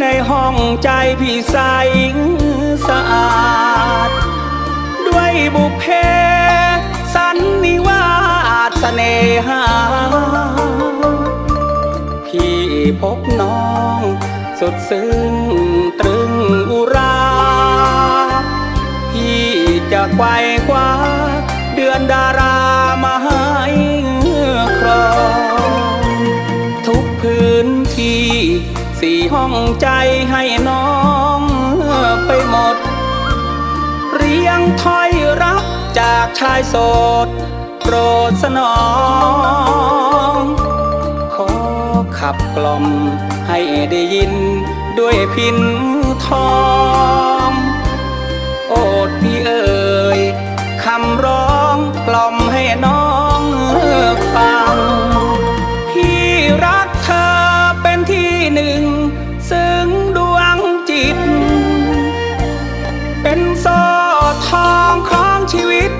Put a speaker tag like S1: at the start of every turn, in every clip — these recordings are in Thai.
S1: ในห้องใจพี่ใสสะอาด ด้วยบุพเพสันนิวาสเสน่หา พี่พบน้อง สุดซึ้งตรึงอุรา พี่จะไกวคว้าเดือนดารา ห้องใจให้น้องไปหมด เรียงถ้อยรับจากชายโสดโปรดสนอง ขอขับกล่อมให้ได้ยินด้วยพิน เป็นโซ่ทองของชีวิต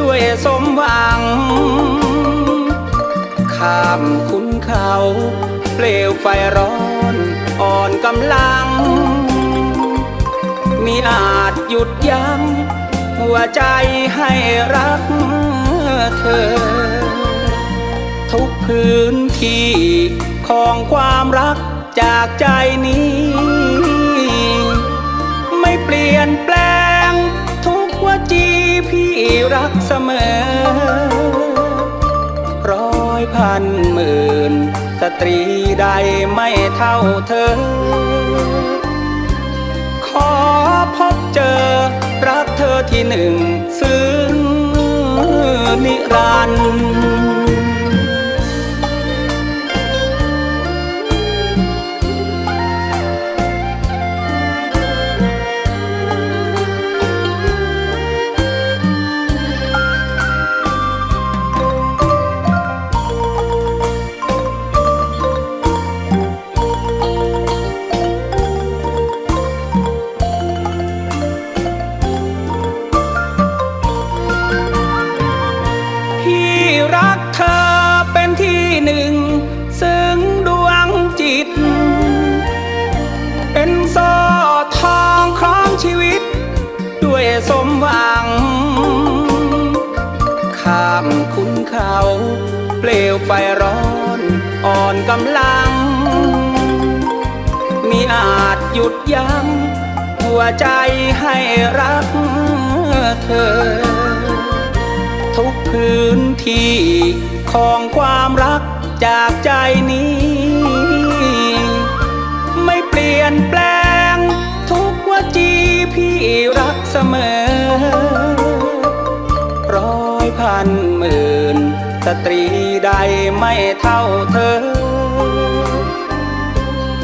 S1: ด้วยสมหวัง ข้ามคุณเขาเปลวไฟร้อนอ่อนกำลัง มีอาจหยุดยั้งหัวใจให้รักเธอ ทุกพื้นที่ของความรักจากใจนี้ ลี่ยนแปลง ทุกวจีพี่รักเสมอ ร้อยพันหมื่น สตรีใดไม่เท่าเธอ ขอพบเจอ รักเธอที่หนึ่ง ซึ้งนิรันดร์ หนึ่ง ซึ่งดวงจิต เป็นโซ่ทองของชีวิต ด้วยสมหวัง ข้ามคุณเขาเปลวไฟร้อนอ่อนกำลัง มีอาจหยุดยั้งหัวใจให้รักเธอ ทุกพื้นที่ ของความรักจากใจนี้ ไม่เปลี่ยนแปลง ทุกวจีพี่รักเสมอ ร้อยพันหมื่น สตรีใดไม่เท่าเธอ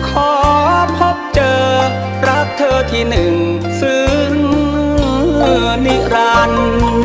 S1: ขอพบเจอ รักเธอที่หนึ่ง ซึ้งนิรันดร์